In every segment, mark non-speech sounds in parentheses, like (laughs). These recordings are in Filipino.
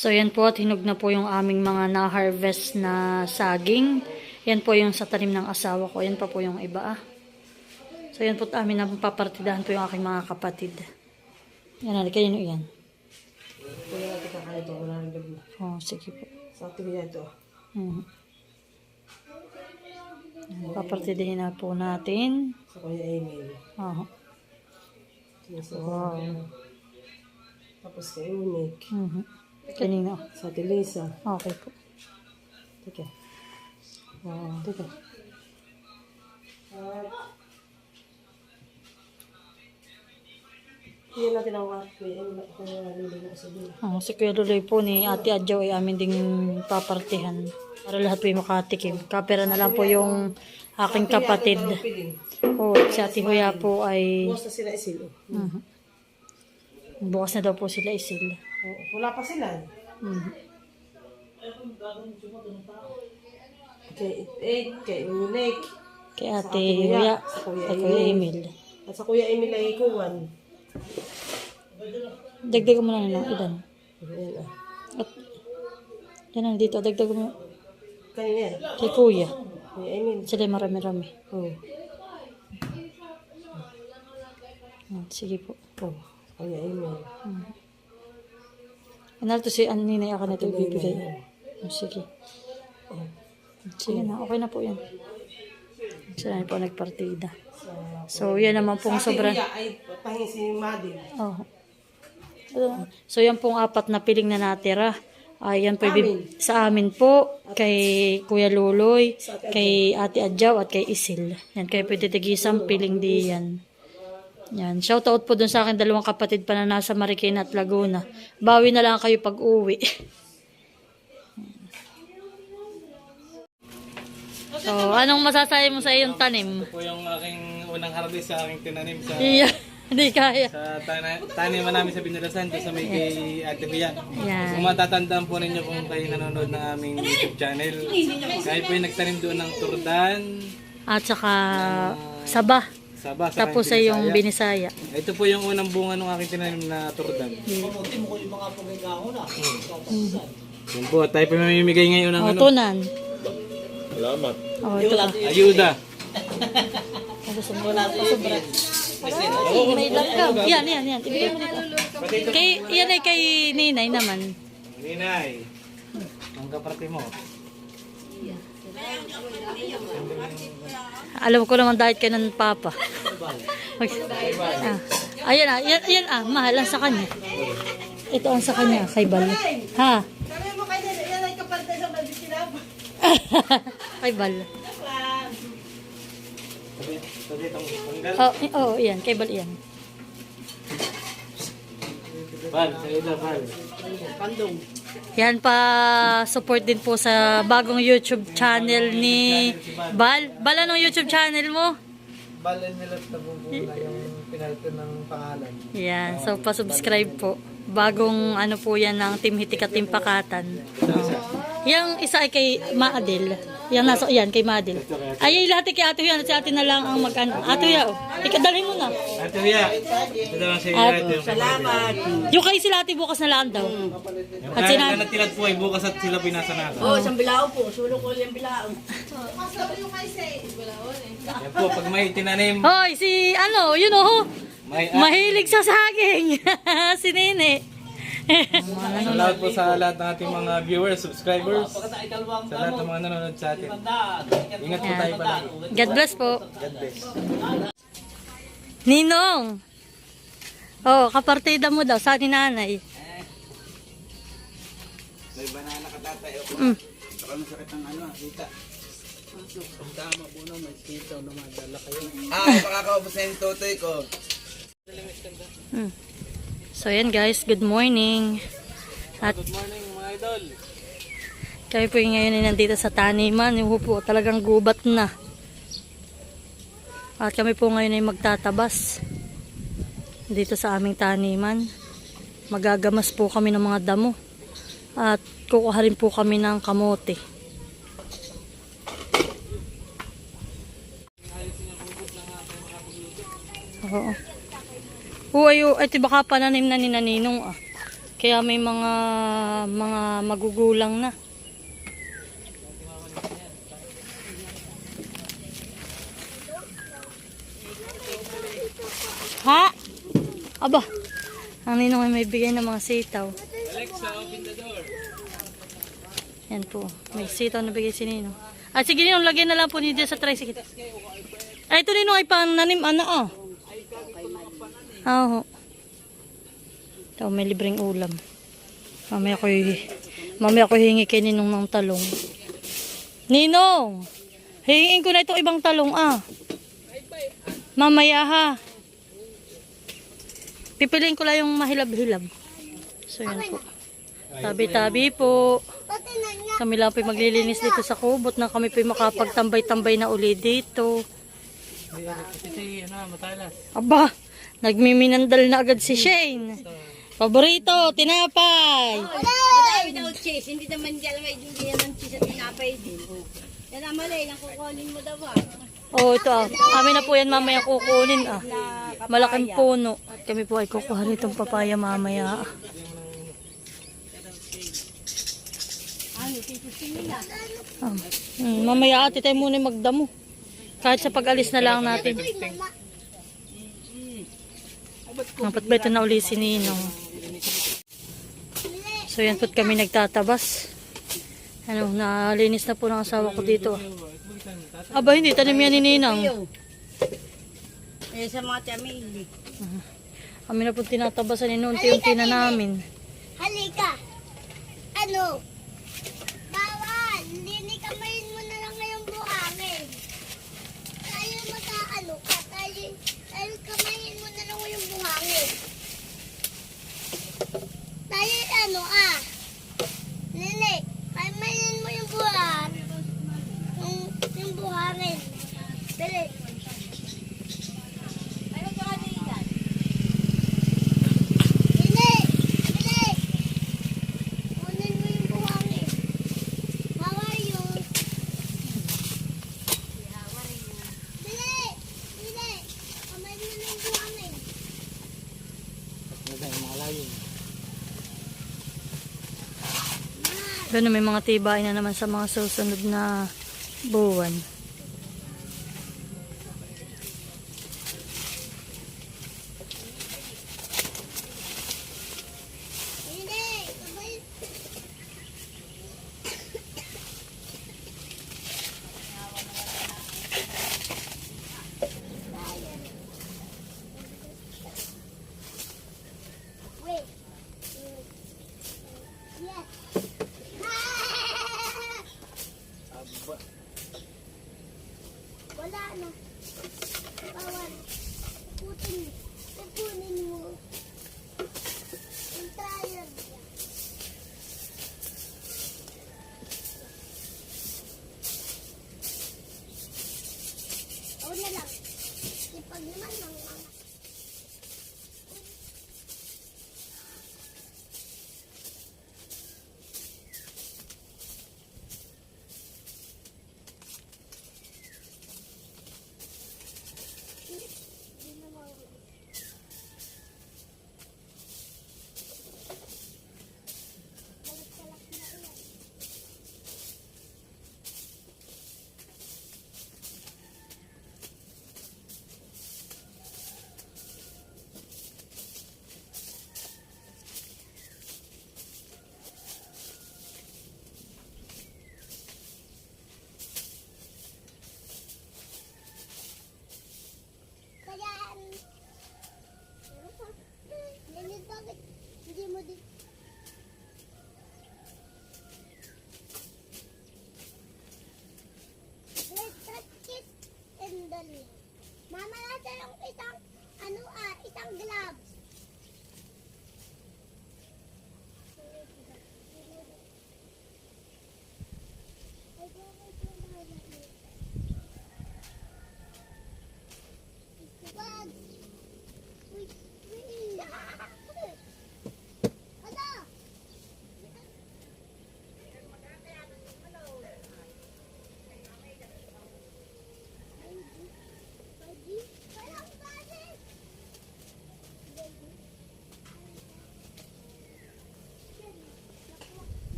So yan po at hinog na po yung aming mga na-harvest na saging. Yan po yung sa tanim ng asawa ko. Yan pa po yung iba ah. So yan po at amin na papartidahan po yung aking mga kapatid. Yan, halika yun yan. Kuya, natin kakalito. Wala nang gabi. Oh, sige po. Sa ating kuya ito. Mhm. Papartidahin na po natin. Sa kuya Emil. Oh. Sa Wow. Tapos kay Unique. Mhm. Kanina. Sa ating Lisa. Okay po. Teka. Wow. Teka. Hindi natin ang. Oh, si Kuya Luloy po ni Ate Adjo ay amin ding papartihan. Para lahat po yung makatikim. Kapera na lang po yung aking kapatid. Po, si Ate Huya po ay Bukas na sila isil. Mhm. bukas na daw po sila isil. Oo, Wala pa sila. Mhm. Kay Ed, kay Unique. Kay Ate Huya, kay Kuya Emil. At sa kuya Emil ay ikuwan. Dagdagan mo na lang ilan. Ayan ah. At, yan ang dito, dagdagan mo Kanina kay Kuya. Kuya Emil. Sila marami-rami. Oh. Ah, Sige po. Oh. Kuya Emil. Ano to si Aninay ako na ito ibibigay. Oh, sige. Sige na, okay na po yan. Sila po nagpartida. So, yan naman pong sobrang... Oh. So, yan pong apat na piling na natira. Ayan po, ibib- sa amin po, kay Kuya Luloy, kay Ate Adjaw, at kay Isil. Yan, kayo pwede tigisang piling di yan. Yan, shoutout po dun sa akin dalawang kapatid pa na nasa Marikina at Laguna. Bawi na lang kayo pag uwi. (laughs) so, anong masasabi mo sa iyong tanim? po yung aking unang harvest sa aking tinanim sa Iya, (laughs) hindi kaya. sa tana- taniman namin sa Binalasan doon sa may kay Ate Bia. Yan. Kung matatandaan po ninyo kung kayo nanonood ng aming YouTube channel, kayo po yung nagtanim doon ng turdan, At saka, saba. Saba, sa Tapos ay yung binisaya. Ito po yung unang bunga ng aking tinanim na turdan. Yan po, tayo po mamimigay ngayon ng O, ano, tunan. Salamat. O, ito pa. ayuda. Ay, may langgam. Yan, yan, yan. Ibigay mo dito. Kay, yan ay kay Ninay naman. Ninay, ang kaparte mo. Alam ko naman dahil kayo ng papa. Ah. Ayan ah, yan, yan ah, mahal ang sa kanya. Ito ang sa kanya, kay Bal. Ha? Kami mo kayo yan ay kapatid ng Madin kay Bal. Sabi, sabi itong tanggal. Oh, oh, yan, kay Bal yan. Bal, ayuda, bal. Pandong. Yan pa support din po sa bagong YouTube channel ni Bal. Bal, anong YouTube channel mo? Balen nila nabubula yung pinalito ng pangalan. Yan, so pa-subscribe po. Bagong ano po yan ng Team Hitika Team Pakatan. Yang isa ay kay Maadel. Yang nasa, yan, kay Maadel. Ay, yung lahat ay kay Ate Huya. Si Ate na lang ang mag-ano. Ate Huya, oh. Ikadalhin mo na. Ate Huya, At-. Salamat. Yung kay sila Ate bukas na lang daw. Yung At sina- na natilad po ay bukas at sila pinasa na. Oh, isang bilao po. Sulong ko yung bilao. Yan po, pag may tinanim, Hoy, si ano, yun oh. may Mahilig sa saging. (laughs) si Nene. Salamat po sa lahat ng ating mga viewers, subscribers, sa lahat ng mga nanonood sa atin. Ingat po tayo palagi. God bless po. God bless. Ninong. Oh, kapartida mo daw sa ni nanay. May banana ka tatay. Mm. Baka masakit ang ano, kita. Tama po na, may sitaw na madala kayo. Ah, makakaubos na yung tutoy ko. Mm. So yan guys, good morning. At Good morning mga idol. kami po yung ngayon ay nandito sa taniman. Yung po talagang gubat na. At kami po ngayon ay magtatabas dito sa aming taniman. Magagamas po kami ng mga damo. At kukuha rin po kami ng kamote. Oo. Uy, ay, baka pananim na ni Naninong ah. Kaya may mga mga magugulang na. Ha? Aba, ang ninong ay may bigay ng mga sitaw. Alexa, open. Yan po, may sitaw na bigay si Ninong. Ah, sige Ninong, lagyan na lang po niyo dyan sa tricycle. Ay, ito Ninong ay pananim, ano ah. Oo. Ito, may libreng ulam. Mamaya ko mamaya ko hingi kay Ninong ng talong. Ninong! Hingin ko na itong ibang talong ah. Mamaya ha. Pipiliin ko lang yung mahilab-hilab. So yan po. Tabi-tabi po. Kami lang po maglilinis dito sa kubot na kami po makapagtambay-tambay na uli dito. Kasi ano, matalas. Aba, nagmiminandal na agad si Shane. Paborito, tinapay. Madami daw cheese. Hindi naman dyan may hindi naman cheese at tinapay din. Yan ang mali. Yung kukunin mo daw ah. Oh, ito ah. Amin na po yan mamaya kukunin ah. Malaking puno. Kami po ay kukuha nitong papaya mamaya. Ah. Hmm, mamaya ate tayo muna magdamo. Kahit sa pag-alis na lang natin. Dapat ba ito na uli si Ninong? So yan po't kami nagtatabas. Ano, nalinis na po ng asawa ko dito. Aba, hindi. Tanim yan ni Ninang. Eh sa mga chamili. Kami na po tinatabasan ni unti-unti na namin. Halika. Ano? Bawal. Linikamayin mo na lang ngayong buhangin. Tayo mag-ano ka. Tayo, tayo kamayin mo na lang ngayong buhangin. Tayo ano ah. Lili, kamayin mo yung buhang. Yung, yung buhangin. Dali. Lili, Lili. Kunin mo yung buhangin. How are you? Dili! Dili! Kamay mo na yung buhangin. Doon may mga tibay na naman sa mga susunod na buwan.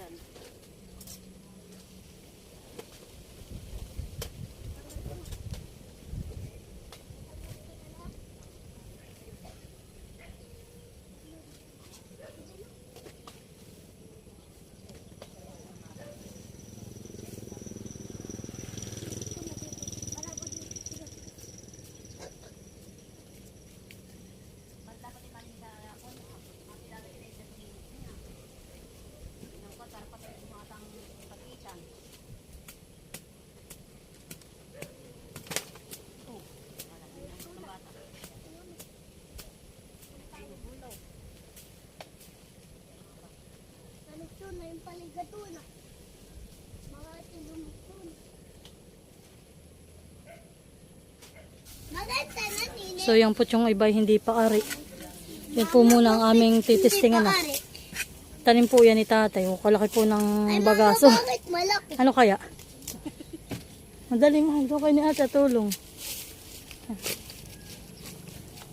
England. paligatuna. Mga tinumutuna. So yung putyong iba hindi pa ari. Yan po muna ang aming titistingan na. Ah. Tanim po yan ni tatay. O kalaki po ng bagaso. Ano kaya? Madali mahal. Ito kayo ni ate tulong.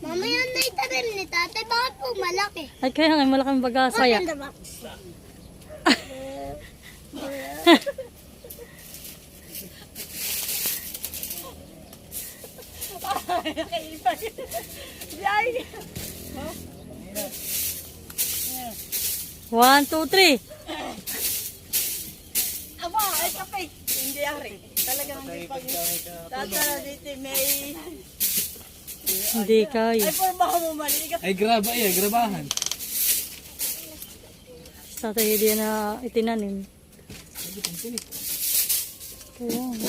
Mamaya na itarim ni tatay. Bakit po malaki? Ay kaya nga malaking bagaso. Kaya. Open the box. One, two, three. Aba, ay kape. Hindi ari. Talagang hindi pag... Tatala dito may... Hindi kaya. Ay, por baka mo mali. Ay, graba eh, grabahan. Sa tatay hindi na itinanim. Ayan.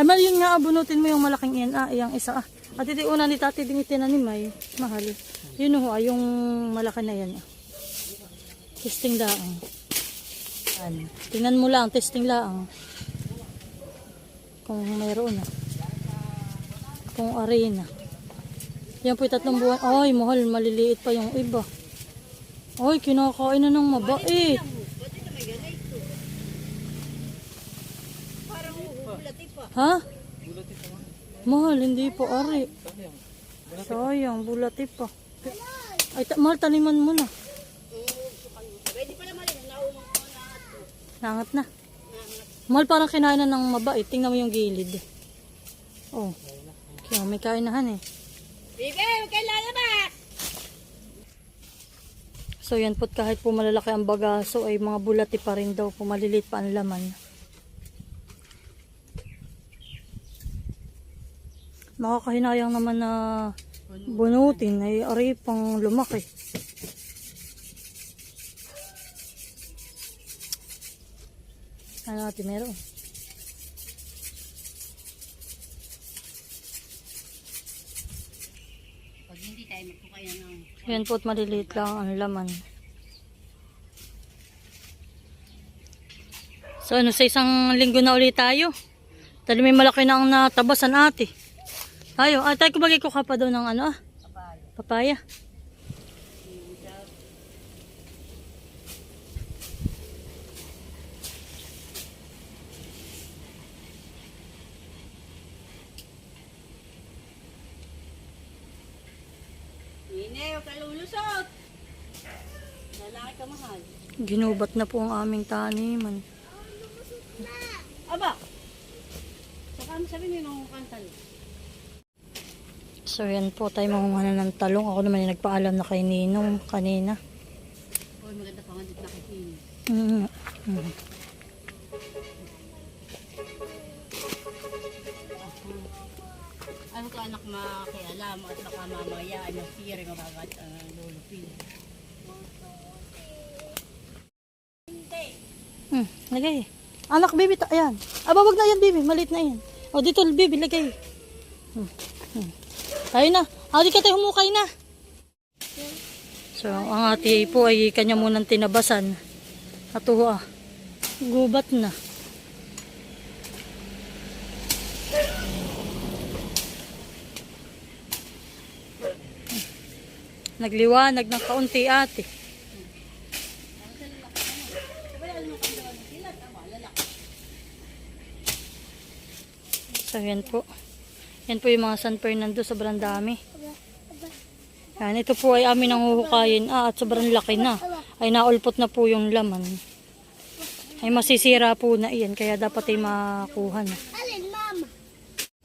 Ay, mal yun nga, abunutin mo yung malaking iyan. Ah, yung isa ah. At iti una ni tati din itinanim ay mahal. Yun ho, ah, yung malaki na yan. Ah. Testing lang. Yan. Tingnan mo lang, testing lang. Kung mayroon na. Kung arena. Yan po tatlong buwan. Ay, mahal, maliliit pa yung iba. Ay, kinakain na ng mabait. Ha? Mahal, hindi po ari. Sayang, bulati pa. Ay, ta- mahal, taniman mo na. Nangat na. Mahal, parang kinain na ng mabait. Tingnan mo yung gilid. Oh. Kaya may kainahan eh. Bibi, huwag kayo lalabas! So yan po kahit po malalaki ang bagaso ay mga bulati pa rin daw po maliliit pa ang laman. Nakakahinayang naman na bunutin ay ari pang lumaki. Ano natin meron? Pag hindi tayo magpukaya ng... Yan po't maliliit lang ang laman. So ano, sa isang linggo na ulit tayo. Dali may malaki na ang natabasan ate. Ah, tayo kumagay ko ka pa daw ng ano? Papaya. Nine, huwag ka lulusot! Lalaki ka mahal. Ginubat na po ang aming taniman. Aba! Saka sabi niyo nung kantal. So yan po tayo mangunguha ng talong. Ako naman yung nagpaalam na kay Ninong kanina. Uy, maganda pa nga dito nakikinig. Mm. Mm. Ano ka anak makialam at baka mamaya ay masiri mabagat ang lulupi. Hmm, lagay. Anak, baby, ayan. Aba, wag na yan, baby. Maliit na yan. O, dito, baby, lagay. Hmm. Hmm. Tayo na. Ah, di ka tayo humukay na. So, ang ate po ay kanya munang tinabasan. At ah, gubat na. Nagliwanag ng kaunti ate. So, yan po. Yan po yung mga San Fernando. Sobrang dami. Yan, ito po ay amin ang huhukayin. Ah, at sobrang laki na. Ay naulpot na po yung laman. Ay masisira po na iyan. Kaya dapat ay makuha na. Alin, mama?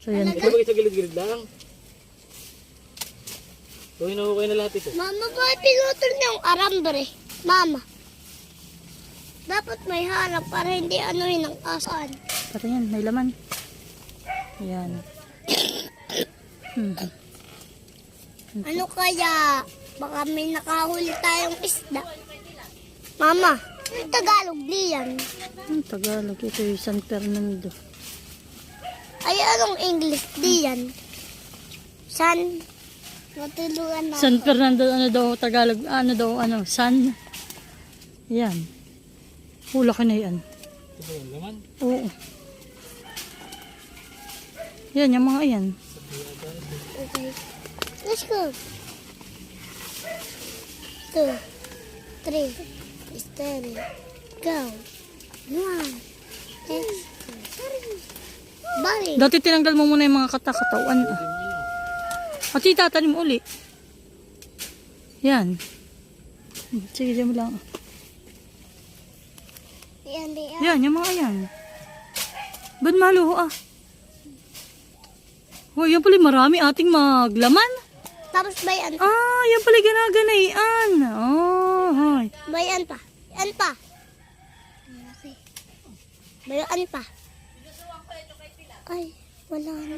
So, yan po. Sabagay sa gilid-gilid lang. So, hinuhukay na lahat ito. Mama, bakit pinutol niya yung arambre? Mama. Dapat may harap para hindi anuhin ng asan. Pati yan, may laman. Yan. Hmm. Ano kaya? Baka may nakahuli tayong isda. Mama, yung Tagalog diyan. Ang Tagalog. Ito yung San Fernando. Ay, anong English diyan? San? Matulungan na. San Fernando, ano daw, Tagalog, ano daw, ano, San. Yan. Oh, laki na yan. Ito ba yung laman? Oo. Yan, yung mga yan. Okay. Let's go. Two, three, steady, go. One, let's go. Bali. Dati tinanggal mo muna yung mga katakatawan. At itatanim mo uli. Yan. Sige, diyan mo lang. Yan, yan. Yan, yung mga yan. Ba't maluho ah? Oh, yan pala marami ating maglaman. Tapos bayan. Ah, yan pala ganaganaian. Oh, hay. Bayan pa. Yan pa. Bayan pa. Ay, wala na.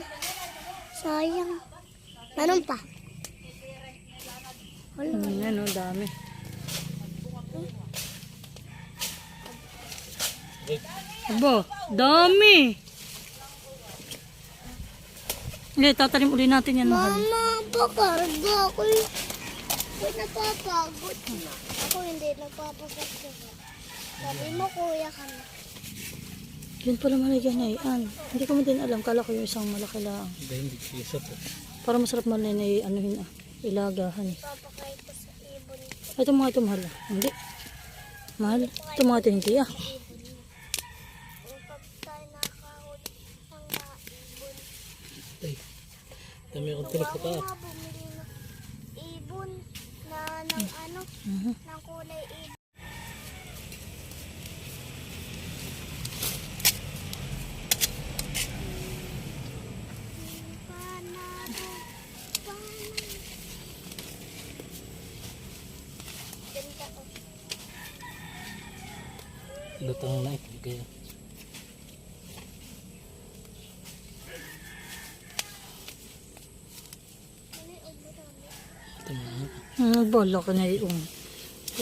Sayang. Meron pa. Wala. Hmm, yan oh, dami. Aba, dami. Hindi, tatanim uli natin yan. Mama, pakarga ako. eh. Ako napapagod. Ako hindi napapagod. Sabi mo, kuya ka na. Yun pala malagyanaian. Hindi ko mo din alam. Kala ko yung isang malaki lang. Dahil hindi siya po. Para masarap man na anuhin ah. Ilagahan eh. Papakay ko sa ibon. Ito mga ito mahal ah. Hindi. Mahal. Ito mga ito hindi ah. Pag tayo nakahuli ng mga ibon. Dami akong Ako nga bumili ng ibon na ng ano, Mhm. ng kulay ibon. Panado, panado. Ganda. Lutang na ito. Kaya. Ito mga. Bala ka na yung.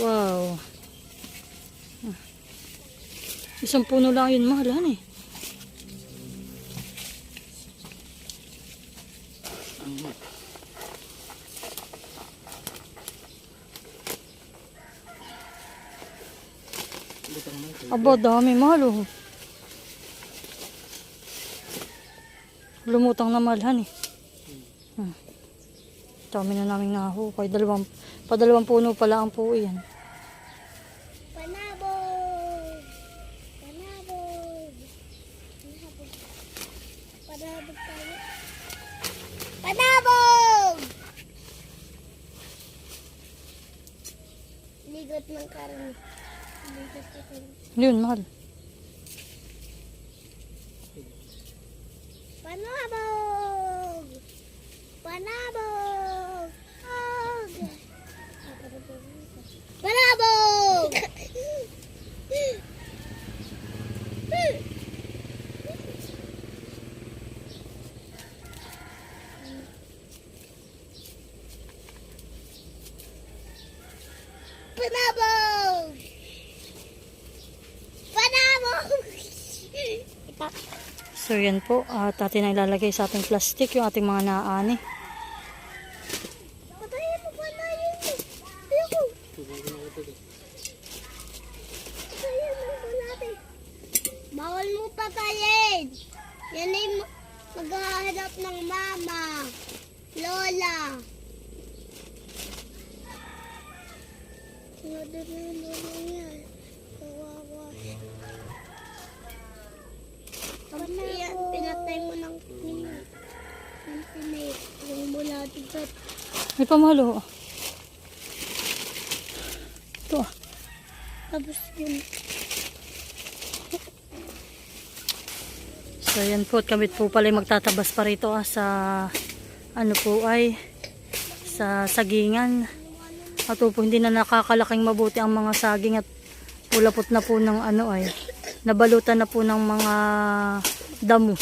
Wow. Isang puno lang yun mahal han eh. Aba, dami mahal oh. Lumutang na malhan eh. Hmm. Dami na namin nahukay. Dalawang, padalawang puno pala ang po yan. Panabog! Panabog! Panabog. Panabog tayo. Panabog! Ligot ng karne. Ligot ng karne. Yun, mahal. Panabog! Panabog! Panabog! Panabog! Panabog! Itak. So yan po, at atin na ilalagay sa ating plastic yung ating mga naani. Patayin mo pa na yun. Ayoko. Patayin mo pa natin. Bawal mo patayin. Yan ay ma- maghahanap ng mama. Lola. Ano na lola? Yan, pinatay mo ng pinay. Yung mula dito. May pamalo. Ito ah. Tapos yun. So yan po, at kami po pala magtatabas pa rito ah, sa ano po ay sa sagingan. At po hindi na nakakalaking mabuti ang mga saging at pulapot na po ng ano ay nabalutan na po ng mga damo.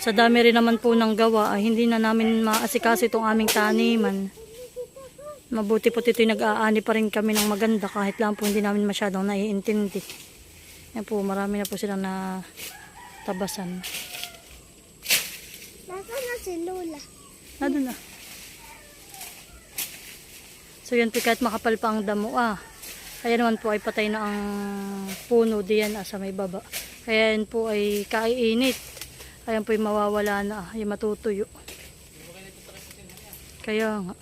Sa dami rin naman po ng gawa ay hindi na namin maasikaso itong aming taniman. Mabuti po ito nag-aani pa rin kami ng maganda kahit lang po hindi namin masyadong naiintindi. Yan po, marami na po silang na tabasan. Nasaan na si Lola? Nandun na. So yan po kahit makapal pa ang damo ah. Kaya naman po ay patay na ang puno diyan ah, sa may baba. Kaya yan po ay kaiinit. Ayan po ay mawawala na, ay matutuyo. Kaya nga.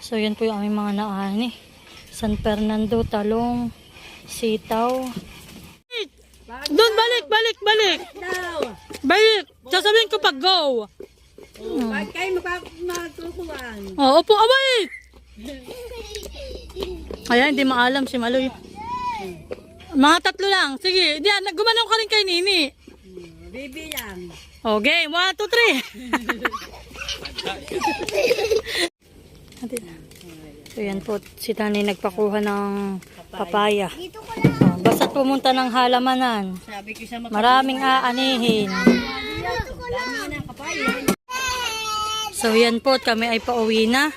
So yan po yung aming mga naani. San Fernando, Talong, Sitaw. Doon, balik, balik, balik. Balik. Sasabihin ko pag go. Bakit kayo magkukuhan? Oh, opo, abay! Ayan, hindi maalam si Maloy. Mga tatlo lang. Sige, diyan, gumanaw ka rin kay Nini. Bibilang. Oh, game. One, two, three. So, yan po. Si Tani nagpakuha ng papaya. Lang. Oh, basta pumunta ng halamanan. Maraming aanihin. So, yan po. Kami ay pauwi na.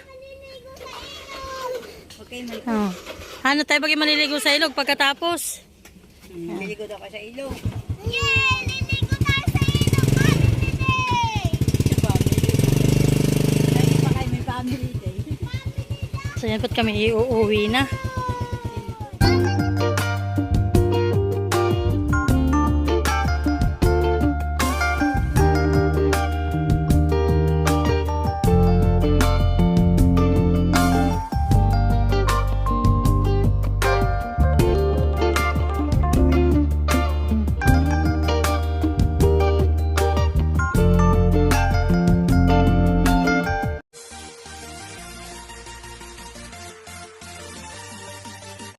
Oh. Ano tayo bagay maliligo sa ilog pagkatapos? bili ko daw ka sa ilong. Yay! Liligo tayo sa ilog. Family! May family day. So yan kami iuuwi na.